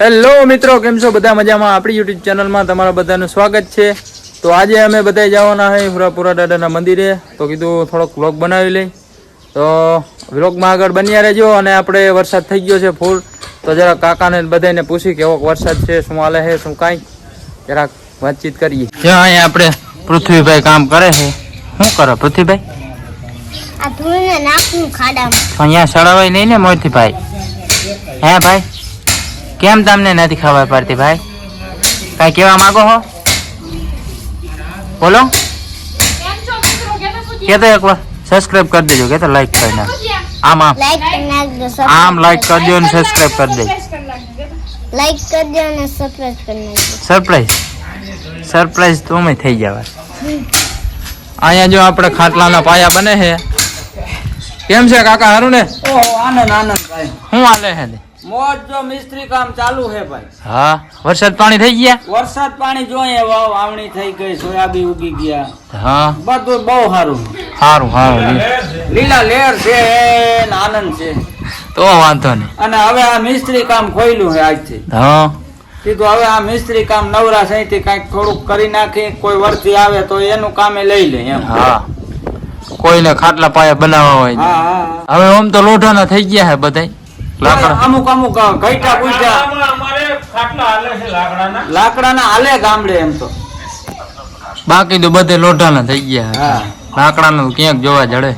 Hello મિત્રો કેમ છો? બધા મજામાં? આપણી યુટ્યુબ ચેનલમાં તમારા બધાનું સ્વાગત છે. તો આજે અમે બધા જવાના છે હુરાપુરા દાદાના મંદિરે. તો કીધું થોડોક વ્લોગ બનાવી લઈ. તો વ્લોગમાં આગળ બન્યા રહેજો અને આપણે વરસાદ થઈ ગયો છે ફૂલ તો જરા કાકાને બધાને પૂછી કેવો વરસાદ છે શું હાલે છે શું કાંઈ. જરાક વાતચીત કરીએ. જ્યાં અહીંયા આપણે પૃથ્વીભાઈ કામ કરે છે? શું કરો પૃથ્વીભાઈ? અહીંયા સળવાય નહીં ને મોતીભાઈ? હે ભાઈ? કેમ તમને નથી ખબર પડતી ભાઈ? કઈ કહેવા માંગો હો? બોલો? કે તો એકવાર સબસ્ક્રાઇબ કરી દેજો કે તો લાઈક કરી નાખ આમ આમ. લાઈક કરી નાખજો આમ લાઈક કરજો અને સબસ્ક્રાઇબ કરી દેજો. લાઈક કરજો અને સબસ્ક્રાઇબ કરી નાખજો. સરપ્રાઈઝ સરપ્રાઈઝ તો અમે થઈ જવા અહીંયા જો આપણે ખાટલાના પાયા બને છે. કેમ છે કાકા સારું ને? ઓહો આનંદ આનંદ ભાઈ. શું હાલે છે મોજ જો મિસ્ત્રી કામ ચાલુ છે ભાઈ. હા વરસાદ પાણી થઈ ગયા? વરસાદ પાણી જોઈએ વાવ વાવણી થઈ ગઈ સોયાબી ઉગી ગયા. હા. બધું બહુ સારું. સારું સારું લીલા. લેર છે આનંદ છે. તો વાંધો નહીં. અને હવે આ મિસ્ત્રી કામ ખોયલું છે આજથી. હા. કીધું હવે આ મિસ્ત્રી કામ નવરા સહીથી કાંઈક થોડુંક કરી નાખી કોઈ વર્તી આવે તો એનું કામે લઈ લે એમ. હા. કોઈને ખાટલા પાયા બનાવવા હોય હા હા હવે આમ તો લોઢાના થઈ ગયા છે બધાય. અમુક અમુક ઘઈટા પૂછ્યા લાકડાના. હાલે ગામડે એમ તો. બાકી તો બધે લોઢાના થઈ ગયા. હા. લાકડાનું ક્યાંક જોવા જડે.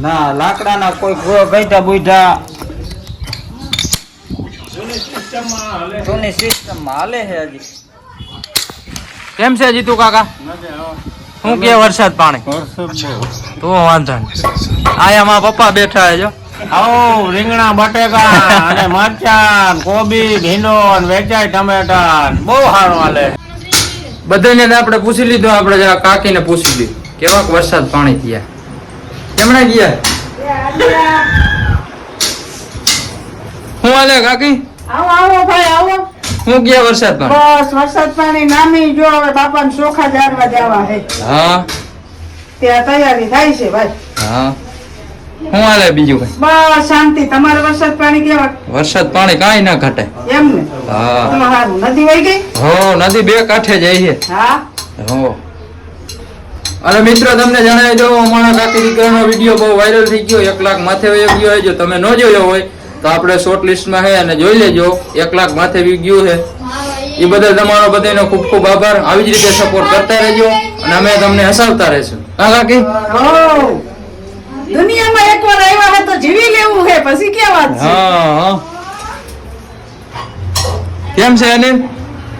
ના લાકડાના કોઈ ગઈટા બુઢા. જૂની સિસ્ટમમાં હાલે છે. હજી. કેમ છે જીતુ કાકા? શું કે વરસાદ પાણી? તો વાંધો નહીં. આયા માં પપ્પા બેઠા છે જો. આવો રીંગણા બટેકા અને મરચાં કોબી ભીંડો અને વેચાય ટમેટા બહુ સારું હાલે. બધાને આપણે પૂછી લીધું આપણે જરા કાકીને પૂછી લીધું. કેવાક વરસાદ પાણી થયા? કેમણે ગયા? હું હાલે કાકી? આવો આવો ભાઈ આવો. હું ગયા વરસાદ પાણી? બસ વરસાદ પાણી નામી જો હવે બાપાને ચોખા જારવા જવા હે. હા. ત્યાં તૈયારી થાય છે ભાઈ. હા. શું હાલે બીજું કઈ? બસ શાંતિ. તમારે વરસાદ પાણી કેવા? વરસાદ પાણી કાંઈ ના ઘટે. એમ ને હા નદી વહી ગઈ? હો નદી બે કાંઠે જાય છે. હા? હો. અને મિત્રો તમને જણાવી દઉં અમારા કાકી દીકરાનો વીડિયો બહુ વાયરલ થઈ ગયો. એક લાખ માથે વહી ગયો જો તમે ન જોયો હોય તો આપણે શોર્ટ લિસ્ટમાં છે અને જોઈ લેજો. એક લાખ માથે વી ગયું છે. એ બદલ તમારો બધાનો ખૂબ ખૂબ આભાર. આવી જ રીતે સપોર્ટ કરતા રહેજો અને અમે તમને હસાવતા રહેશું. હા કાકી? હો. દુનિયામાં એકવાર આવ્યા હે તો જીવી લેવું હે પછી કે વાત છે? હા હા. કેમ છે અનિલ?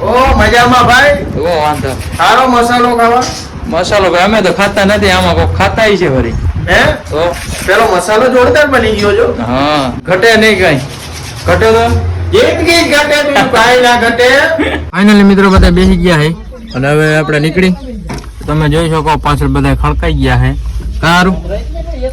ઓ મજામાં ભાઈ. ઓ વાંધો સારો મસાલો ખાવા? મસાલો ભાઈ અમે તો ખાતા નથી આમાં કોઈ ખાતા છે વળી. હે? તો પેલો મસાલો જોરદાર બની ગયો જો. હા ઘટે નહીં કઈ. ઘટે તો? જિંદગી ઘટે બીજું કાંઈ ના ઘટે. ફાઇનલી મિત્રો બધા બેસી ગયા હે. અને હવે આપણે નીકળી. તમે જોઈ શકો પાછળ બધા ખડકાઈ ગયા હે. કારું.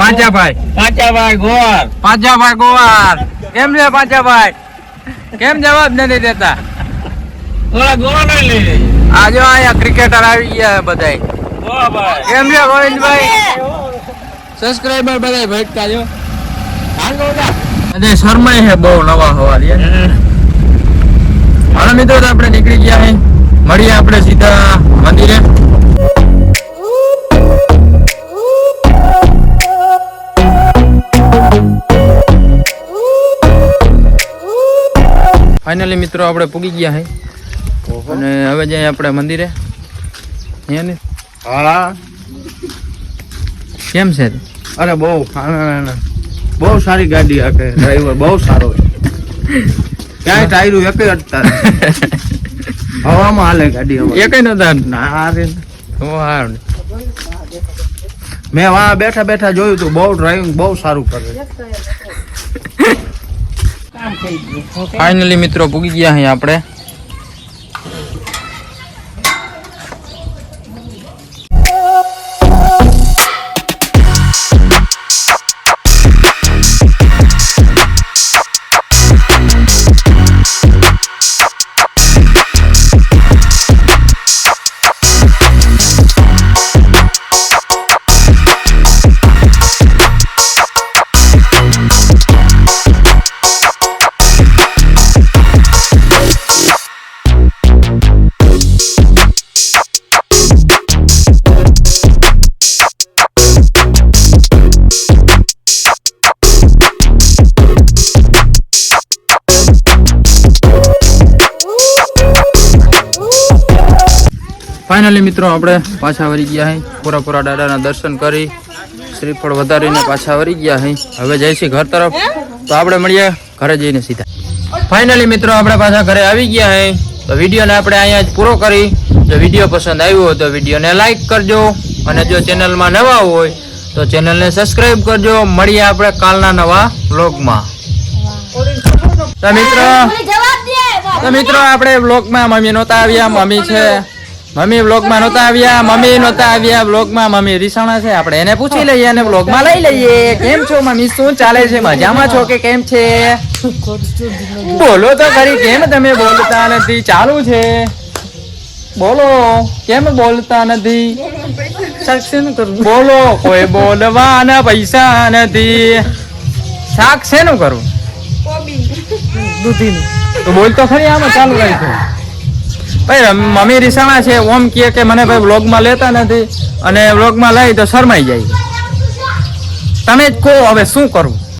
પાંચા ભાઈ ગોવાર. ભાઈ ગોળ પાંચા ભાઈ ગોવાર. કેમ છે પાંચાભાઈ કેમ જવાબ નથી દેતા? થોડા ગોવા નહીં લઈ લેજે. આ જો અહીંયા ક્રિકેટર આવી ગયા બધા ભાઈ. કેમ છે ગોવિંદભાઈ? સબસ્ક્રાઇબર બધા ભટકા જો. અને શર્માય છે બહુ નવા હવા હાલો મિત્રો તો આપણે નીકળી ગયા મળીએ આપણે સીધા મંદિરે. ફાઇનલી મિત્રો આપણે પૂગી ગયા હે. અને હવે જઈએ આપણે મંદિરે. અહીંયા ને? હા કેમ છે? અરે બહુ બહુ સારી ગાડી આપે ડ્રાઈવર બહુ સારો ક્યાંય ટાયરું એક અટતા હવામાં હાલે ગાડી અમારી. એ કઈ નતા ના રે હારું મેં વા બેઠા બેઠા જોયું તું બહુ ડ્રાઇવિંગ બહુ સારું કરે ફાઇનલી મિત્રો પૂગી ગયા અહીં આપણે. ફાઇનલી મિત્રો આપણે પાછા વળી ગયા હઈ પૂરા પૂરા દાદાના દર્શન કરી. શ્રીફળ વધારીને પાછા વળી ગયા હઈ હવે જઈશી ઘર તરફ. તો આપણે મળીએ ઘરે જઈને સીધા. ફાઇનલી મિત્રો આપણે પાછા ઘરે આવી ગયા હઈ તો વિડીયોને આપણે અહીંયા જ પૂરો કરી. જો વીડિયો પસંદ આવ્યો હોય તો વિડીયોને લાઈક કરજો. અને જો ચેનલમાં નવા હોય તો ચેનલને સબસ્ક્રાઈબ કરજો. મળીએ આપણે કાલના નવા વ્લોગમાં. તો મિત્રો તો મિત્રો આપણે વ્લોગમાં મમ્મી નહોતા આવ્યા. મમ્મી છે. મમ્મી વ્લોગમાં નહોતા આવ્યા મમ્મી નહોતા આવ્યા બ્લોગમાં મમ્મી રીસાણા છે. આપણે એને પૂછી લઈએ અને વ્લોગમાં લઈ લઈએ. કેમ છો મમ્મી? શું ચાલે છે? મજામાં છો કે કેમ છે? બોલો તો ખરી કેમ તમે બોલતા નથી? ચાલુ છે. બોલો કેમ બોલતા નથી? બોલો કોઈ બોલવાના પૈસા નથી. શાક શેનું કરવું તો બોલ તો ખરી આમાં ચાલુ રાખ્યો. ભાઈ મમ્મી રીસાણા છે, ઓમ કહે કે મને ભાઈ વ્લોગમાં લેતા નથી અને વ્લોગમાં લઈ તો શરમાઈ જાય. તમે જ કહો હવે શું કરવું